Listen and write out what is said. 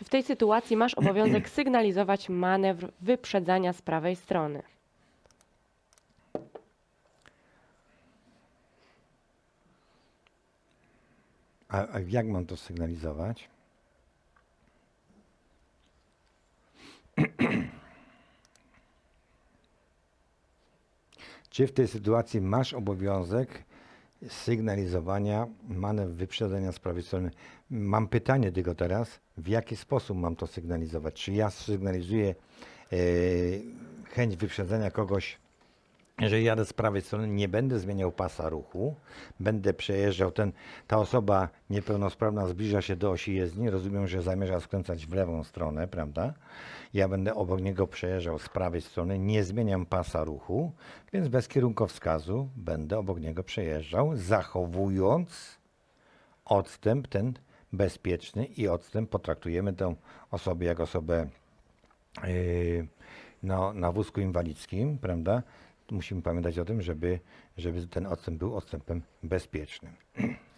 Czy w tej sytuacji masz obowiązek sygnalizować manewr wyprzedzania z prawej strony? A, a jak mam to sygnalizować? Czy w tej sytuacji masz obowiązek sygnalizowania manewr wyprzedzenia z prawej strony? Mam pytanie tylko teraz, w jaki sposób mam to sygnalizować? Czy ja sygnalizuję e, chęć wyprzedzenia kogoś jeżeli jadę z prawej strony, nie będę zmieniał pasa ruchu, będę przejeżdżał ten, ta osoba niepełnosprawna zbliża się do osi jezdni, rozumiem, że zamierza skręcać w lewą stronę, prawda? Ja będę obok niego przejeżdżał z prawej strony, nie zmieniam pasa ruchu, więc bez kierunkowskazu będę obok niego przejeżdżał, zachowując odstęp ten bezpieczny i odstęp potraktujemy tę osobę jak osobę yy, no, na wózku inwalidzkim, prawda? Musimy pamiętać o tym, żeby, żeby ten odstęp był odstępem bezpiecznym.